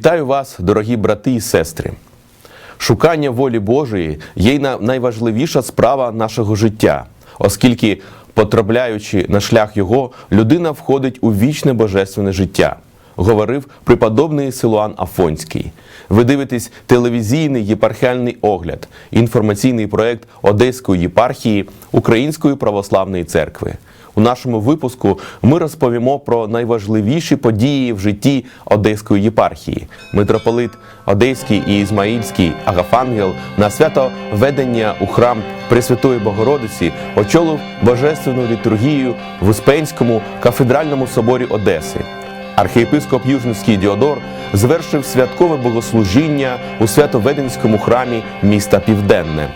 Вітаю вас, дорогі брати і сестри. Шукання волі Божої є найважливіша справа нашого життя, оскільки, потрапляючи на шлях Його, людина входить у вічне божественне життя, говорив преподобний Силуан Афонський. Ви дивитесь телевізійний єпархіальний огляд, інформаційний проект Одеської єпархії Української православної церкви. У нашому випуску ми розповімо про найважливіші події в житті Одеської єпархії. Митрополит Одеський і Ізмаїльський Агафангел на свято ведення у храм Пресвятої Богородиці очолив божественну літургію в Успенському кафедральному соборі Одеси. Архієпископ Южницький Діодор звершив святкове богослужіння у святоведенському храмі міста Південне.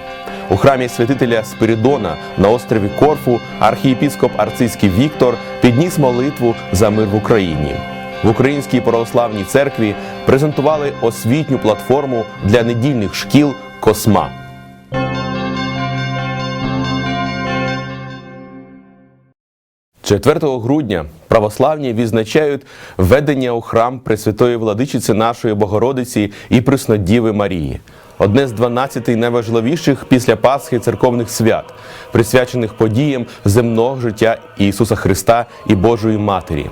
У храмі святителя Спиридона на острові Корфу архієпископ Арцизький Віктор підніс молитву за мир в Україні. В Українській православній церкві презентували освітню платформу для недільних шкіл Косма. – 4 грудня православні відзначають введення у храм Пресвятої Владичиці нашої Богородиці і Преснодіви Марії. Одне з 12 найважливіших після Пасхи церковних свят, присвячених подіям земного життя Ісуса Христа і Божої Матері.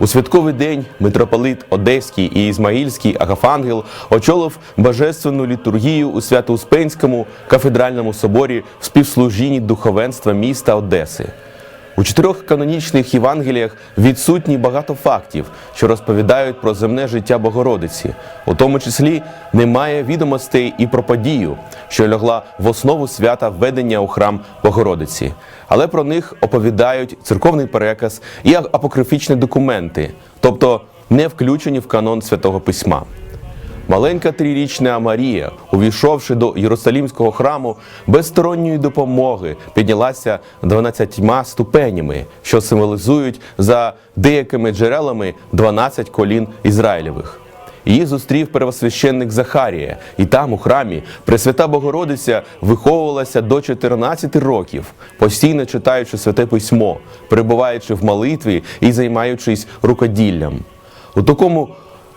У святковий день митрополит Одеський і Ізмаїльський Агафангел очолив божественну літургію у Свято-Успенському кафедральному соборі в співслужінні духовенства міста Одеси. У чотирьох канонічних Євангеліях відсутні багато фактів, що розповідають про земне життя Богородиці. У тому числі немає відомостей і про подію, що лягла в основу свята введення у храм Богородиці. Але про них оповідають церковний переказ і апокрифічні документи, тобто не включені в канон святого письма. Маленька трирічна Марія, увійшовши до Єрусалімського храму, без сторонньої допомоги піднялася 12 ступенями, що символізують за деякими джерелами 12 колін Ізраїлевих. Її зустрів первосвященник Захарія, і там, у храмі, Пресвята Богородиця виховувалася до 14 років, постійно читаючи святе письмо, перебуваючи в молитві і займаючись рукоділлям. У такому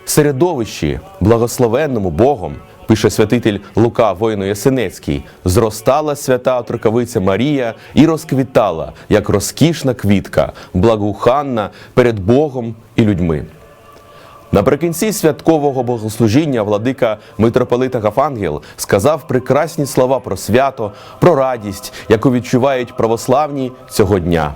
середовищі, благословенному Богом, пише святитель Лука воїно Ясенецький, зростала свята отроковиця Марія і розквітала, як розкішна квітка, благоуханна перед Богом і людьми. Наприкінці святкового богослужіння владика митрополита Гафангел сказав прекрасні слова про свято, про радість, яку відчувають православні цього дня.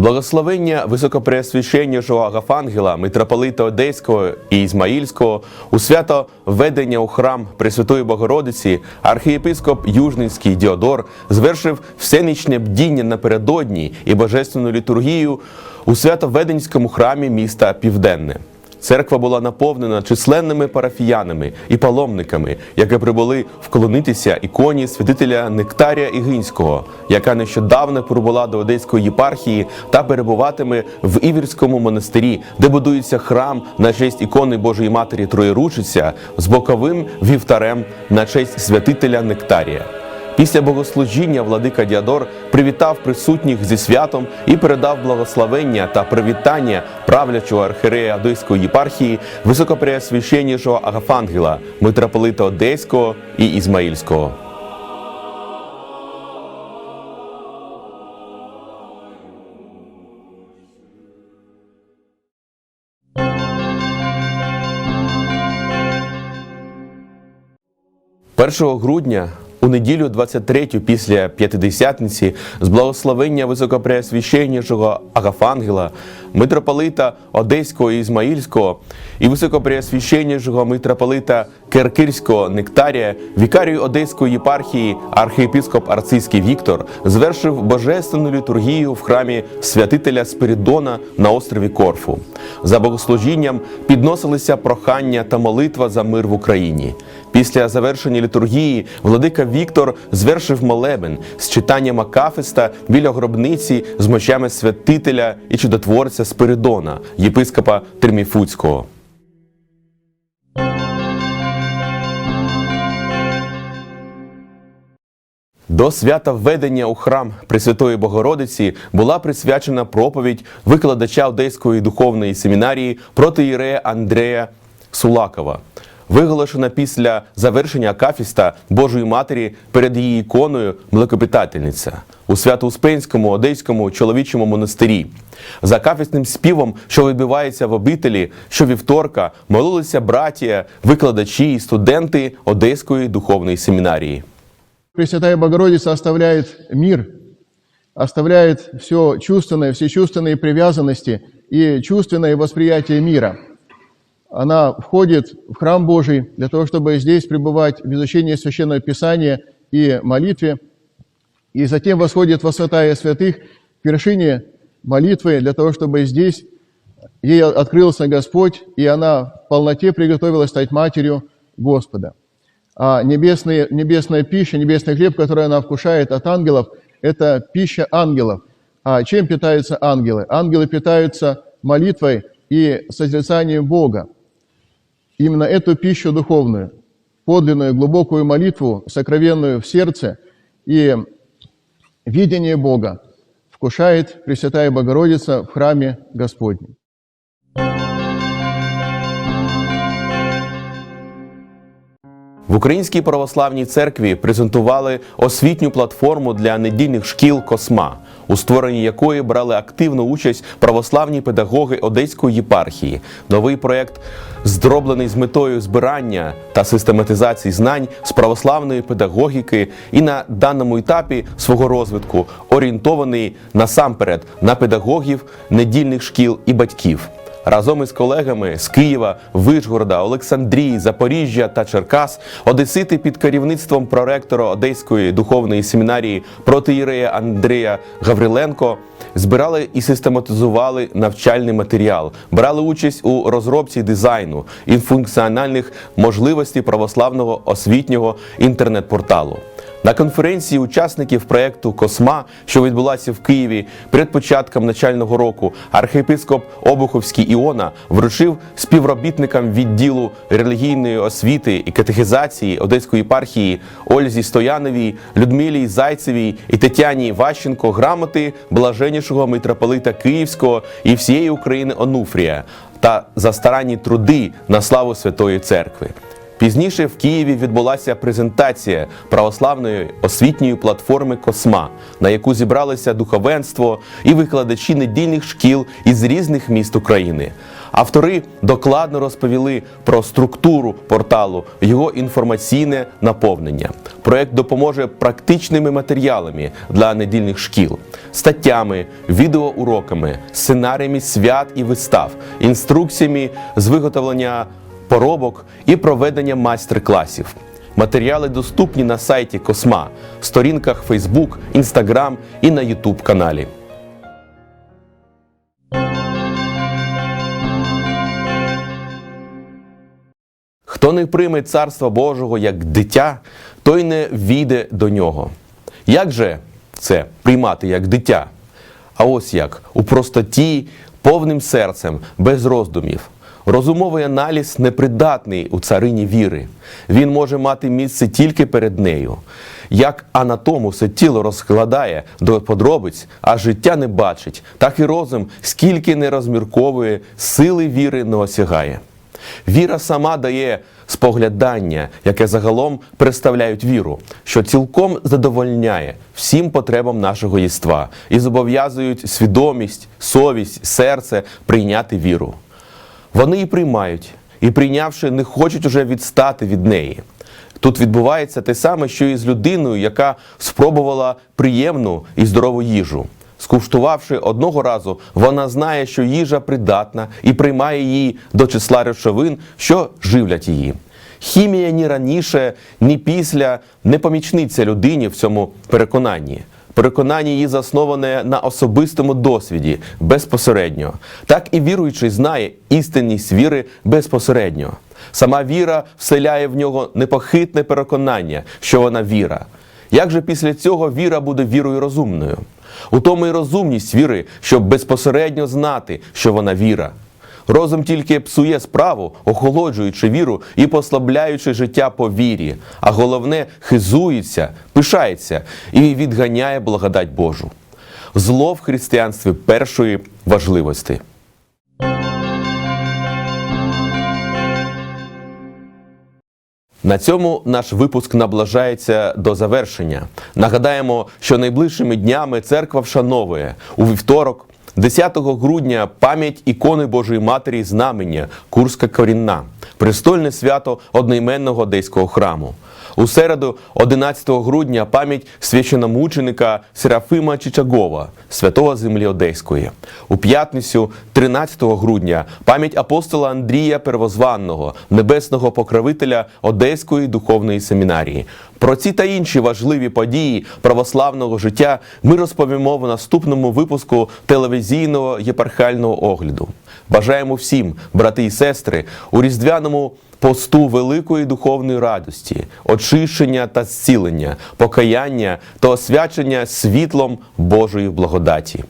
Благословення високопреосвященнішого Агафангела, митрополита Одеського і Ізмаїльського у свято введення у храм Пресвятої Богородиці архієпископ Южницький Діодор звершив всенічне бдіння напередодні і божественну літургію у свято-веденському храмі міста Південне. Церква була наповнена численними парафіянами і паломниками, які прибули вклонитися іконі святителя Нектарія Ігинського, яка нещодавно прибула до Одеської єпархії та перебуватиме в Івірському монастирі, де будується храм на честь ікони Божої Матері Троєручиця з боковим вівтарем на честь святителя Нектарія. Після богослужіння владика Діадор привітав присутніх зі святом і передав благословення та привітання правлячого архірея Одеської єпархії високопреосвященнішого Агафангела, митрополита Одеського і Ізмаїльського. Першого грудня у неділю 23 після П'ятидесятниці з благословення високопреосвященнішого Агафангела, митрополита Одеського і Ізмаїльського і високопреосвященнішого митрополита Керкирського Нектарія, вікарію Одеської єпархії архієпископ Арцизький Віктор звершив божественну літургію в храмі святителя Спиридона на острові Корфу. За богослужінням підносилися прохання та молитва за мир в Україні. Після завершення літургії владика Віктор звершив молебен з читанням Акафиста біля гробниці з мощами святителя і чудотворця Спиридона, єпископа Терміфуцького. До свята введення у храм Пресвятої Богородиці була присвячена проповідь викладача Одеської духовної семінарії протиєрея Андрея Сулакова. Виголошена після завершення акафіста Божої Матері перед її іконою Млекопитательниця у Свято-Успенському Одеському чоловічому монастирі. За акафісним співом, що відбувається в обителі, щовівторка молилися братія, викладачі і студенти Одеської духовної семінарії. Пресвятая Богородица оставляет мир, оставляет все чувственное, все чувственные привязанности и чувственное восприятие мира. Она входит в храм Божий для того, чтобы здесь пребывать в изучении Священного Писания и молитве, и затем восходит во святая святых к вершине молитвы для того, чтобы здесь ей открылся Господь, и она в полноте приготовилась стать матерью Господа. А небесные, небесная пища, небесный хлеб, который она вкушает от ангелов, это пища ангелов. А чем питаются ангелы? Ангелы питаются молитвой и созерцанием Бога. Именно эту пищу духовную, подлинную, глубокую молитву, сокровенную в сердце и видение Бога вкушает Пресвятая Богородица в храме Господнем. В Українській православній церкві презентували освітню платформу для недільних шкіл Косма, у створенні якої брали активну участь православні педагоги Одеської єпархії. Новий проект зроблений з метою збирання та систематизації знань з православної педагогіки і на даному етапі свого розвитку орієнтований насамперед на педагогів недільних шкіл і батьків. Разом із колегами з Києва, Вишгорода, Олександрії, Запоріжжя та Черкас одесити під керівництвом проректора Одеської духовної семінарії протиєрея Андрія Гавриленко збирали і систематизували навчальний матеріал, брали участь у розробці дизайну і функціональних можливостей православного освітнього інтернет-порталу. На конференції учасників проєкту Косма, що відбулася в Києві перед початком начального року, архієпископ Обуховський Іона вручив співробітникам відділу релігійної освіти і катехізації Одеської єпархії Ользі Стояновій, Людмилі Зайцевій і Тетяні Ващенко грамоти блаженнішого митрополита Київського і всієї України Онуфрія та за старанні труди на славу Святої Церкви. Пізніше в Києві відбулася презентація православної освітньої платформи Косма, на яку зібралися духовенство і викладачі недільних шкіл із різних міст України. Автори докладно розповіли про структуру порталу, його інформаційне наповнення. Проект допоможе практичними матеріалами для недільних шкіл, статтями, відеоуроками, сценаріями свят і вистав, інструкціями з виготовлення поробок і проведення майстер-класів. Матеріали доступні на сайті Косма, сторінках Facebook, Instagram і на YouTube каналі. Хто не прийме царства Божого як дитя, той не війде до нього. Як же це приймати як дитя? А ось як у простоті, повним серцем, без роздумів. Розумовий аналіз непридатний у царині віри. Він може мати місце тільки перед нею. Як анатому все тіло розкладає до подробиць, а життя не бачить, так і розум, скільки не розмірковує, сили віри не осягає. Віра сама дає споглядання, яке загалом представляють віру, що цілком задовольняє всім потребам нашого єства і зобов'язують свідомість, совість, серце прийняти віру. Вони її приймають, і прийнявши, не хочуть уже відстати від неї. Тут відбувається те саме, що і з людиною, яка спробувала приємну і здорову їжу. Скуштувавши одного разу, вона знає, що їжа придатна і приймає її до числа речовин, що живлять її. Хімія ні раніше, ні після не помічниця людині в цьому переконанні. Переконання її засноване на особистому досвіді безпосередньо. Так і віруючий знає істинність віри безпосередньо. Сама віра вселяє в нього непохитне переконання, що вона віра. Як же після цього віра буде вірою розумною? У тому і розумність віри, щоб безпосередньо знати, що вона віра. Розум тільки псує справу, охолоджуючи віру і послабляючи життя по вірі, а головне хизується, пишається і відганяє благодать Божу. Зло в християнстві першої важливості. На цьому наш випуск наближається до завершення. Нагадаємо, що найближчими днями церква вшановує у вівторок, 10 грудня, пам'ять ікони Божої Матері Знамення Курська Корінна, престольне свято одноіменного одеського храму. У середу, 11 грудня, пам'ять священомученика Серафима Чичагова, святого землі Одеської. У п'ятницю, 13 грудня, пам'ять апостола Андрія Первозванного, небесного покровителя Одеської духовної семінарії. Про ці та інші важливі події православного життя ми розповімо в наступному випуску телевізійного єпархіального огляду. Бажаємо всім, брати і сестри, у різдвяному посту великої духовної радості, очищення та зцілення, покаяння та освячення світлом Божої благодаті.